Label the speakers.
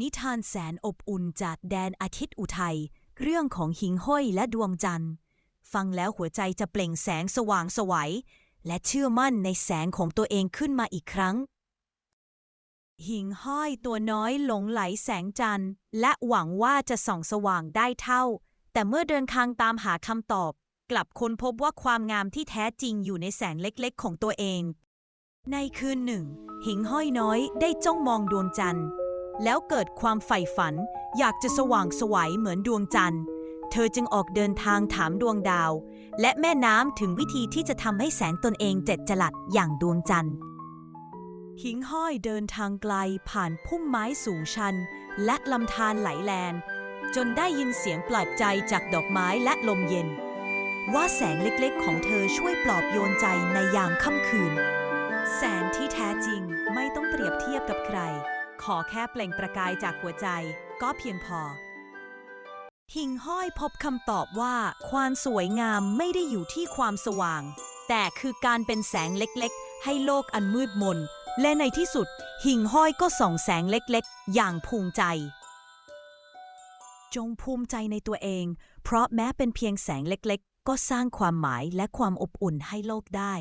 Speaker 1: นิทานแสนอบอุ่นจากแดนอาทิตย์อุทัย เรื่องของหิงห้อยและดวงจันทร์ ฟังแล้วหัวใจจะเปล่งแสงสว่างไสวัย และเชื่อมั่นในแสงของตัวเองขึ้นมาอีกครั้ง หิงห้อยตัวน้อยหลงไหลแสงจันทร์ และหวังว่าจะส่องสว่างได้เท่า แต่เมื่อเดินทางตามหาคำตอบ กลับค้นพบว่าความงามที่แท้จริงอยู่ในแสงเล็กๆ ของตัวเอง ในคืนหนึ่ง หิงห้อยน้อยได้จ้องมองดวงจันทร์ แล้วเกิดความใฝ่ฝัน อยากจะสว่างสวัยเหมือนดวงจันทร์ เธอจึงออกเดินทางถามดวงดาว และแม่น้ำถึงวิธีที่จะทำให้แสงตนเองเจ็ดจลัดอย่างดวงจันทร์หิงห้อยเดินทางไกลผ่านพุ่มไม้สูงชัน และลำธารไหลแลน จนได้ยินเสียงปลอบใจจากดอกไม้และลมเย็น ว่าแสงเล็กๆ ของเธอช่วยปลอบโยนใจในยามค่ำคืน แสงที่แท้จริงไม่ต้องเปรียบเทียบกับใคร ขอแค่เปล่งประกายจากหัวใจก็เพียงพอ หิงห้อยพบคำตอบว่า ความสวยงามไม่ได้อยู่ที่ความสว่าง แต่คือการเป็นแสงเล็กๆ ให้โลกอันมืดมน และในที่สุด หิ่งห้อยก็ส่องแสงเล็กๆ อย่างภูมิใจ จงภูมิใจในตัวเอง เพราะแม้เป็นเพียงแสงเล็กๆ ก็สร้างความหมายและความอบอุ่นให้โลกได้